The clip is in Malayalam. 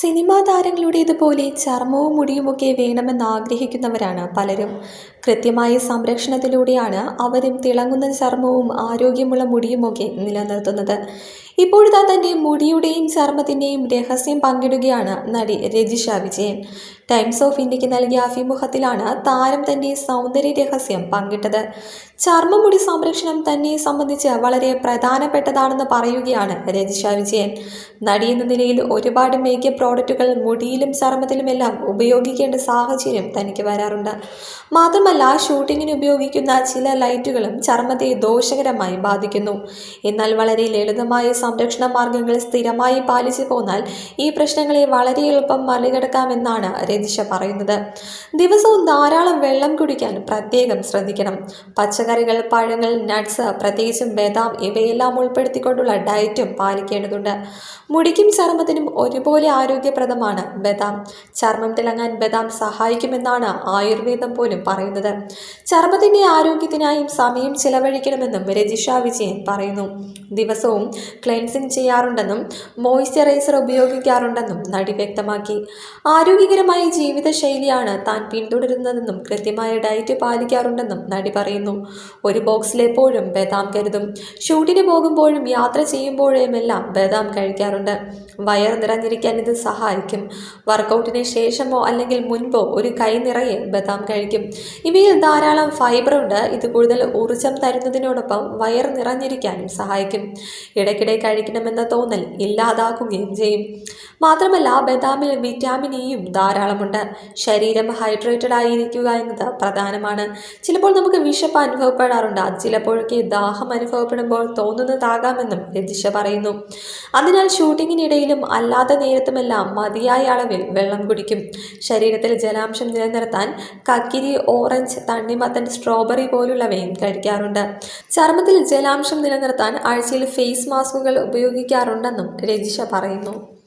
സിനിമാ താരങ്ങളുടേതുപോലെ ചർമ്മവും മുടിയുമൊക്കെ വേണമെന്ന് ആഗ്രഹിക്കുന്നവരാണ് പലരും. കൃത്യമായ സംരക്ഷണത്തിലൂടെയാണ് അവരും തിളങ്ങുന്ന ചർമ്മവും ആരോഗ്യമുള്ള മുടിയുമൊക്കെ നിലനിർത്തുന്നത്. ഇപ്പോഴിതാ തന്റെ മുടിയുടെയും ചർമ്മത്തിന്റെയും രഹസ്യം പങ്കിടുകയാണ് നടി രജിഷ വിജയൻ. ടൈംസ് ഓഫ് ഇന്ത്യയ്ക്ക് നൽകിയ അഭിമുഖത്തിലാണ് താരം തന്റെ സൗന്ദര്യ രഹസ്യം പങ്കിട്ടത്. ചർമ്മമുടി സംരക്ഷണം തന്നെ സംബന്ധിച്ച് വളരെ പ്രധാനപ്പെട്ടതാണെന്ന് പറയുകയാണ് രജിഷ വിജയൻ. നടി എന്ന നിലയിൽ ഒരുപാട് മേക്കപ്പ് പ്രോഡക്റ്റുകൾ മുടിയിലും ചർമ്മത്തിലുമെല്ലാം ഉപയോഗിക്കേണ്ട സാഹചര്യം തനിക്ക് വരാറുണ്ട്. മാത്രമല്ല ഷൂട്ടിങ്ങിന് ഉപയോഗിക്കുന്ന ചില ലൈറ്റുകളും ചർമ്മത്തെ ദോഷകരമായി ബാധിക്കുന്നു. എന്നാൽ വളരെ ലളിതമായ സംരക്ഷണ മാർഗങ്ങൾ സ്ഥിരമായി പാലിച്ചു പോന്നാൽ ഈ പ്രശ്നങ്ങളെ വളരെ എളുപ്പം മറികടക്കാമെന്നാണ് രതിഷ പറയുന്നത്. ദിവസവും ധാരാളം വെള്ളം കുടിക്കാൻ പ്രത്യേകം ശ്രദ്ധിക്കണം. പച്ചക്കറികൾ പഴങ്ങൾ നട്ട്സ് പ്രത്യേകിച്ചും ബദാം ഇവയെല്ലാം ഉൾപ്പെടുത്തിക്കൊണ്ടുള്ള ഡയറ്റും പാലിക്കേണ്ടതുണ്ട്. മുടിക്കും ചർമ്മത്തിനും ഒരുപോലെ ആരോഗ്യപ്രദമാണ് ബദാം. ചർമ്മം തിളങ്ങാൻ ബദാം സഹായിക്കുമെന്നാണ് ആയുർവേദം പോലും പറയുന്നത്. ചർമ്മത്തിന്റെ ആരോഗ്യത്തിനായും സമയം ചിലവഴിക്കണമെന്നും രജിഷ വിജയൻ പറയുന്നു. ദിവസവും ക്ലെൻസിങ് ചെയ്യാറുണ്ടെന്നും മോയ്സ്ചറൈസർ ഉപയോഗിക്കാറുണ്ടെന്നും നടി വ്യക്തമാക്കി. ആരോഗ്യകരമായ ജീവിതശൈലിയാണ് താൻ പിന്തുടരുന്നതെന്നും കൃത്യമായ ഡയറ്റ് പാലിക്കാറുണ്ടെന്നും നടി പറയുന്നു. ഒരു ബോക്സിൽ എപ്പോഴും ബദാം കരുതും. ഷൂട്ടിന് പോകുമ്പോഴും യാത്ര ചെയ്യുമ്പോഴുമെല്ലാം ബദാം കഴിക്കാറുണ്ട്. വയർ നിറഞ്ഞിരിക്കാൻ ഇത് സഹായിക്കും. വർക്കൗട്ടിന് ശേഷമോ അല്ലെങ്കിൽ മുൻപോ ഒരു കൈ നിറയെ ബദാം കഴിക്കും. ഇവയിൽ ധാരാളം ഫൈബറുണ്ട് ഇത് കൂടുതൽ ഊർജം തരുന്നതിനോടൊപ്പം വയർ നിറഞ്ഞിരിക്കാനും സഹായിക്കും. ഇടയ്ക്കിടെ കഴിക്കണമെന്ന തോന്നൽ ഇല്ലാതാക്കുകയും ചെയ്യും. മാത്രമല്ല ബദാമിൽ വിറ്റാമിൻ ഇയും ധാരാളമുണ്ട്. ശരീരം ഹൈഡ്രേറ്റഡ് ആയിരിക്കുക എന്നത് പ്രധാനമാണ്. ചിലപ്പോൾ നമുക്ക് വിശപ്പ് അനുഭവപ്പെടാറുണ്ട്. ചിലപ്പോഴൊക്കെ ദാഹം അനുഭവപ്പെടുമ്പോൾ തോന്നുന്നതാകാമെന്നും രജിഷ പറയുന്നു. അതിനാൽ ഷൂട്ടിങ്ങിനിടയിലും അല്ലാത്ത നേരത്തുമെല്ലാം മതിയായ അളവിൽ വെള്ളം കുടിക്കും. ശരീരത്തിൽ ജലാംശം നിലനിർത്താൻ കക്കിരി ഓറഞ്ച് തണ്ണിമത്തൻ സ്ട്രോബെറി പോലുള്ളവയും കഴിക്കാറുണ്ട്. ചർമ്മത്തിൽ ജലാംശം നിലനിർത്താൻ ആഴ്ചയിൽ ഫേസ് മാസ്കുകൾ ഉപയോഗിക്കാറുണ്ടെന്നും രജിഷ പറയുന്നു.